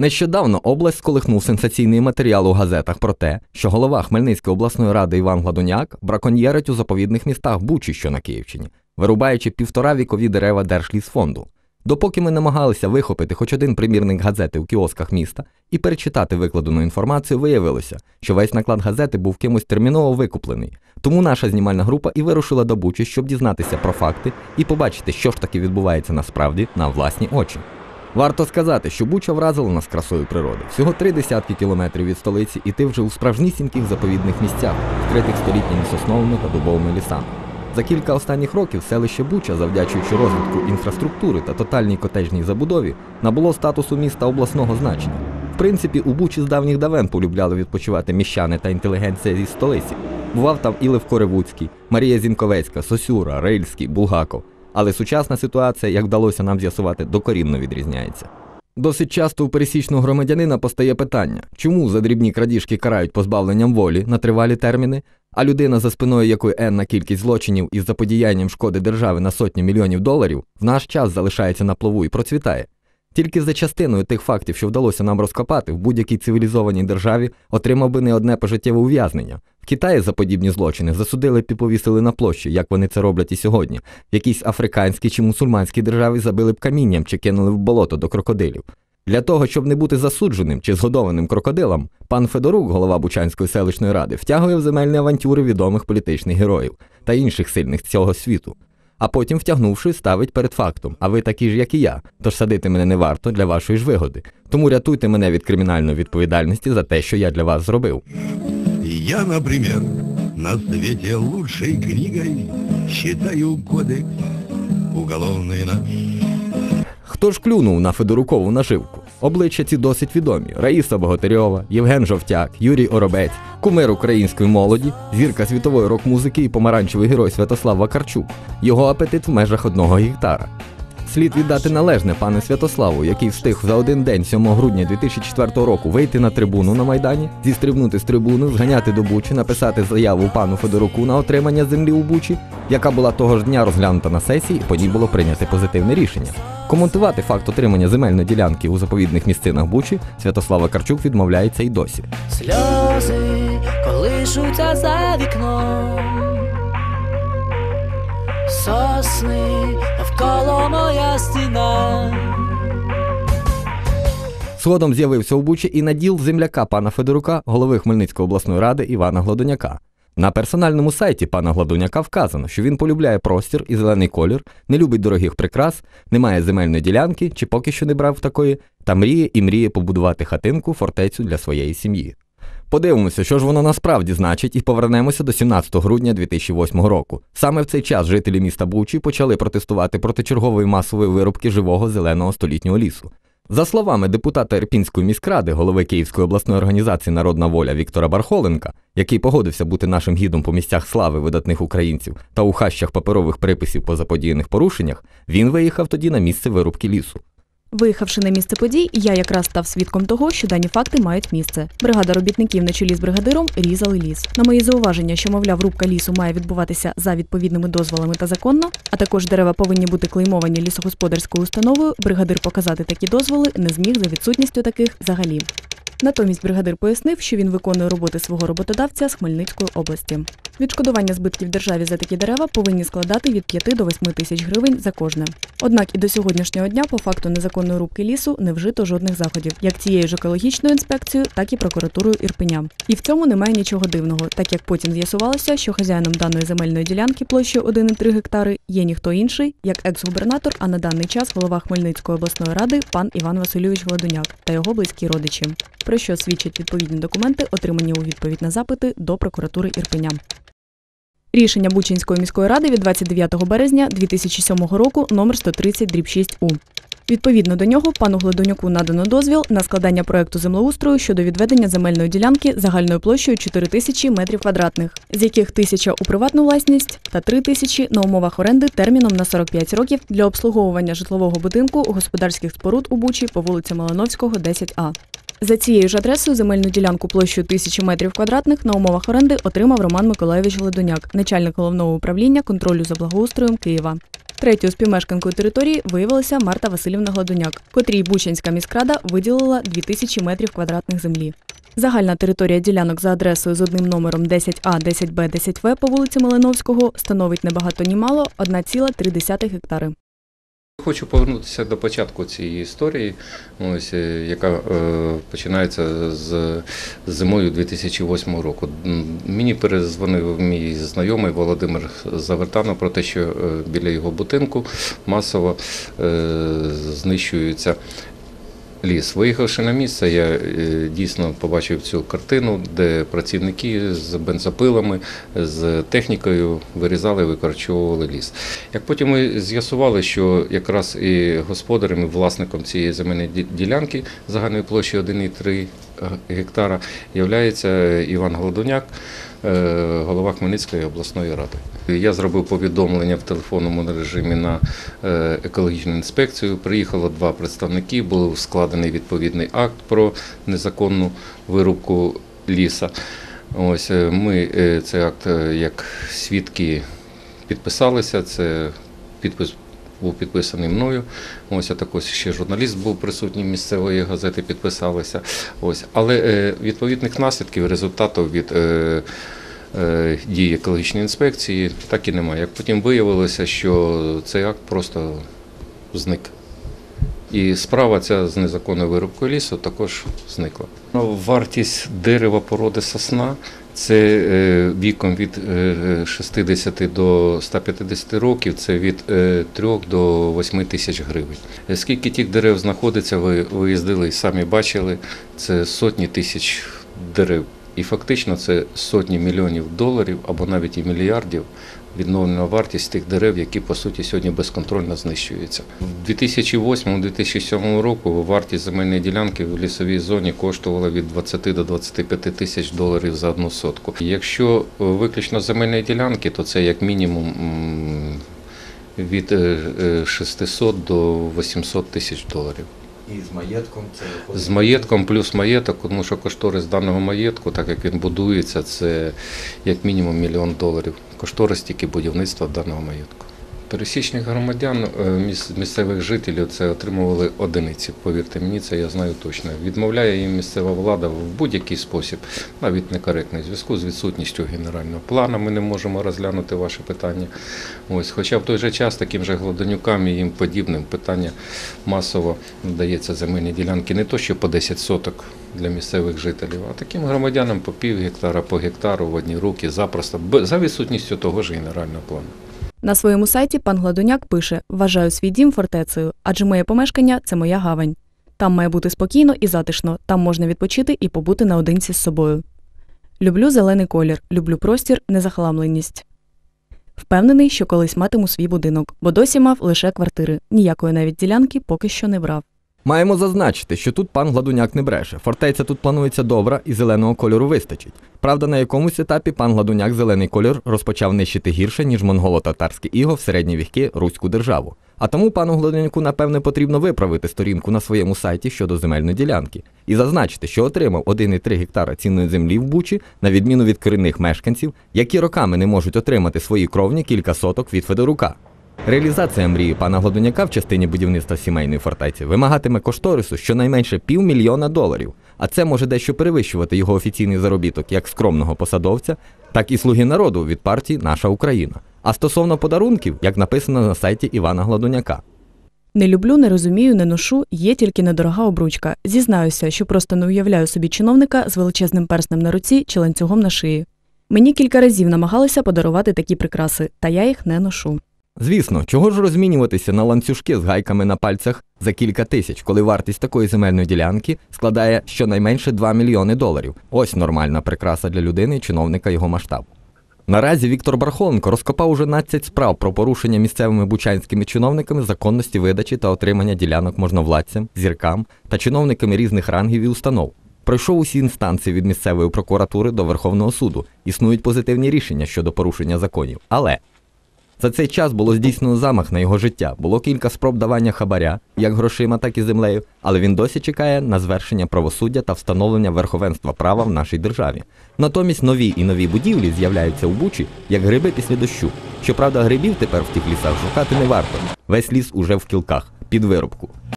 Нещодавно область сколихнув сенсаційний матеріал у газетах про те, що голова Хмельницької обласної ради Іван Гладуняк браконьєрить у заповідних містах Бучі, що на Київщині, вирубаючи півтора вікові дерева Держлісфонду. Допоки ми намагалися вихопити хоч один примірник газети у кіосках міста і перечитати викладену інформацію, виявилося, що весь наклад газети був кимось терміново викуплений. Тому наша знімальна група і вирушила до Бучі, щоб дізнатися про факти і побачити, що ж таки відбувається насправді на власні очі. Варто сказати, що Буча вразила нас красою природи. Всього три десятки кілометрів від столиці, і ти вже у справжнісіньких заповідних місцях, вкритих столітніми сосновими та дубовими лісами. За кілька останніх років селище Буча, завдячуючи розвитку інфраструктури та тотальній котежній забудові, набуло статусу міста обласного значення. В принципі, у Бучі з давніх давен полюбляли відпочивати міщани та інтелігенція зі столиці. Бував там і Левко Ревуцький, Марія Зінковецька, Сосюра, Рильський, Булгаков. Але сучасна ситуація, як вдалося нам з'ясувати, докорінно відрізняється. Досить часто у пересічного громадянина постає питання, чому за дрібні крадіжки карають позбавленням волі на тривалі терміни, а людина, за спиною якої енна кількість злочинів із заподіянням шкоди держави на сотні мільйонів доларів, в наш час залишається на плаву і процвітає. Тільки за частиною тих фактів, що вдалося нам розкопати, в будь-якій цивілізованій державі отримав би не одне пожиттєве ув'язнення. Китаї за подібні злочини засудили і повісили на площі, як вони це роблять і сьогодні. В якійсь африканській чи мусульманській державі забили б камінням чи кинули в болото до крокодилів. Для того, щоб не бути засудженим чи згодованим крокодилам, пан Федорук, голова Бучанської селищної ради, втягує в земельні авантюри відомих політичних героїв та інших сильних цього світу. А потім, втягнувши, ставить перед фактом: а ви такі ж, як і я, тож садити мене не варто для вашої ж вигоди. Тому рятуйте мене від кримінальної відповідальності за те, що я для вас зробив. Я, например, на свете лучшей книгой считаю кодекс уголовный наш. Хто ж клюнув на Федорукову наживку? Обличчя ці досить відомі: Раїса Богатирьова, Євген Жовтяк, Юрій Оробець, кумир української молоді, зірка світової рок-музики і помаранчевий герой Святослав Вакарчук. Його апетит в межах одного гектара. Слід віддати належне пане Святославу, який встиг за один день 7 грудня 2004 року вийти на трибуну на Майдані, зістрибнути з трибуни, зганяти до Бучі, написати заяву пану Федоруку на отримання землі у Бучі, яка була того ж дня розглянута на сесії, і по ній було прийнято позитивне рішення. Коментувати факт отримання земельної ділянки у заповідних місцинах Бучі Святослава Карчук відмовляється й досі. Сльози колишуться за вікном, сосни навколо моя стіна. Згодом з'явився у Бучі і наділ земляка пана Федорука, голови Хмельницької обласної ради Івана Гладуняка. На персональному сайті пана Гладуняка вказано, що він полюбляє простір і зелений колір, не любить дорогих прикрас, не має земельної ділянки чи поки що не брав такої, та мріє і мріє побудувати хатинку, фортецю для своєї сім'ї. Подивимося, що ж воно насправді значить, і повернемося до 17 грудня 2008 року. Саме в цей час жителі міста Бучі почали протестувати проти чергової масової вирубки живого зеленого столітнього лісу. За словами депутата Ірпінської міськради, голови Київської обласної організації Народна воля Віктора Бархоленка, який погодився бути нашим гідом по місцях слави видатних українців та у хащах паперових приписів по заподіяних порушеннях, він виїхав тоді на місце вирубки лісу. Виїхавши на місце подій, я якраз став свідком того, що дані факти мають місце. Бригада робітників на чолі з бригадиром різали ліс. На мої зауваження, що мовляв, рубка лісу має відбуватися за відповідними дозволами та законно, а також дерева повинні бути клеймовані лісогосподарською установою. Бригадир показати такі дозволи не зміг за відсутністю таких взагалі. Натомість бригадир пояснив, що він виконує роботи свого роботодавця з Хмельницької області. Відшкодування збитків державі за такі дерева повинні складати від 5 до 8 тисяч гривень за кожне. Однак і до сьогоднішнього дня по факту незаконної рубки лісу не вжито жодних заходів, як цією ж екологічною інспекцією, так і прокуратурою Ірпеня. І в цьому немає нічого дивного, так як потім з'ясувалося, що хазяїном даної земельної ділянки площею 1,3 гектари є ніхто інший, як екс-губернатор, а на даний час голова Хмельницької обласної ради пан Іван Васильович Гладуняк та його близькі родичі. Про що свідчать відповідні документи, отримані у відповідь на запити до прокуратури Ірпеня. Рішення Бучинської міської ради від 29 березня 2007 року номер 130 дріб 6 у Відповідно до нього пану Гладонюку надано дозвіл на складання проекту землеустрою щодо відведення земельної ділянки загальною площею 4 тисячі метрів квадратних, з яких тисяча у приватну власність та 3 тисячі на умовах оренди терміном на 45 років для обслуговування житлового будинку господарських споруд у Бучі по вулиці Малиновського, 10А. За цією ж адресою земельну ділянку площею тисячі метрів квадратних на умовах оренди отримав Роман Миколаєвич Ледоняк, начальник головного управління контролю за благоустроєм Києва. Третьою співмешканкою території виявилася Марта Васильівна Гладуняк, котрій Бучанська міськрада виділила 2000 метрів квадратних землі. Загальна територія ділянок за адресою з одним номером 10А, 10Б, 10В по вулиці Малиновського становить небагато ні мало 1,3 гектари. Хочу повернутися до початку цієї історії, ось, е, яка е, починається з зимою 2008 року. Мені перезвонив мій знайомий Володимир Завертанов про те, що е, біля його будинку масово е, знищується ліс. Виїхавши на місце, я е, дійсно побачив цю картину, де працівники з бензопилами, з технікою вирізали, викорчовували ліс. Як потім ми з'ясували, що якраз і господарем, і власником цієї земельної ділянки загальної площі 1,3 гектара є Іван Голодуняк, е, голова Хмельницької обласної ради. Я зробив повідомлення в телефонному режимі на е, екологічну інспекцію. Приїхало два представники, був складений відповідний акт про незаконну вирубку ліса. Ось е, ми е, цей акт е, як свідки підписалися. Це підпис був підписаний мною. Ось а також ще журналіст був присутній місцевої газети, підписалися. Ось, але е, відповідних наслідків, результатів від е, е, дії екологічної інспекції так і немає. Як потім виявилося, що цей акт просто зник. І справа ця з незаконною вирубкою лісу також зникла. Ну, Вартість дерева породи сосна це е, віком від е, 60 до 150 років, це від е, 3 до 8 тисяч гривень. Е, Скільки тих дерев знаходиться, ви виїздили і самі бачили, це сотні тисяч дерев. І фактично це сотні мільйонів доларів або навіть і мільярдів відновлена вартість тих дерев, які по суті сьогодні безконтрольно знищуються. У 2008-2007 року вартість земельної ділянки в лісовій зоні коштувала від 20 до 25 тисяч доларів за одну сотку. Якщо е, виключно земельної ділянки, то це як мінімум від е, е, 600 до 800 тисяч доларів. І з маєтком це З маєтком плюс маєток, тому що кошторис даного маєтку, так як він будується, це як мінімум мільйон доларів. Кошторис тільки будівництва даного маєтку. Пересічних громадян, е, місцевих жителів це отримували одиниці. Повірте мені, це я знаю точно. Відмовляє їм місцева влада в будь-який спосіб, навіть некоректний. Зв'язку з відсутністю генерального плану ми не можемо розглянути ваше питання. Ось, хоча в той же час таким же Гладонюкам і їм подібним питання масово надається земельні ділянки не то, що по 10 соток для місцевих жителів, а таким громадянам по пів гектара, по гектару в одні руки запросто, за відсутністю того ж генерального плану. На своєму сайті пан Гладуняк пише: Вважаю свій дім фортецею, адже моє помешкання це моя гавань. Там має бути спокійно і затишно, там можна відпочити і побути наодинці з собою. Люблю зелений колір, люблю простір, незахламленість. Впевнений, що колись матиму свій будинок, бо досі мав лише квартири, ніякої навіть ділянки поки що не брав. Маємо зазначити, що тут пан Гладуняк не бреше. Фортеця тут планується добра і зеленого кольору вистачить. Правда, на якомусь етапі пан Гладуняк зелений кольор розпочав нищити гірше, ніж монголо-татарське іго в середні віки Руську державу. А тому пану Гладуняку, напевне, потрібно виправити сторінку на своєму сайті щодо земельної ділянки і зазначити, що отримав 1,3 гектара цінної землі в Бучі, на відміну від корінних мешканців, які роками не можуть отримати свої кровні кілька соток від Федорука. Реалізація мрії пана Гладуняка в частині будівництва сімейної фортеці вимагатиме кошторису щонайменше півмільйона доларів, а це може дещо перевищувати його офіційний заробіток як скромного посадовця, так і слуги народу від партії Наша Україна. А стосовно подарунків, як написано на сайті Івана Гладуняка. Не люблю, не розумію, не ношу, є тільки недорога обручка. Зізнаюся, що просто не уявляю собі чиновника з величезним перснем на руці чи ланцюгом на шиї. Мені кілька разів намагалися подарувати такі прикраси, та я їх не ношу. Звісно, чого ж розмінюватися на ланцюжки з гайками на пальцях за кілька тисяч, коли вартість такої земельної ділянки складає щонайменше 2 мільйони доларів. Ось нормальна прикраса для людини і чиновника його масштабу. Наразі Віктор Бархоленко розкопав уже 12 справ про порушення місцевими бучанськими чиновниками законності видачі та отримання ділянок можновладцям, зіркам та чиновниками різних рангів і установ. Пройшов усі інстанції від місцевої прокуратури до Верховного суду. Існують позитивні рішення щодо порушення законів. Але За цей час було здійснено замах на його життя. Було кілька спроб давання хабаря, як грошима, так і землею, але він досі чекає на звершення правосуддя та встановлення верховенства права в нашій державі. Натомість нові і нові будівлі з'являються у Бучі, як гриби після дощу. Щоправда, грибів тепер в тих лісах шукати не варто. Весь ліс уже в кілках, під виробку.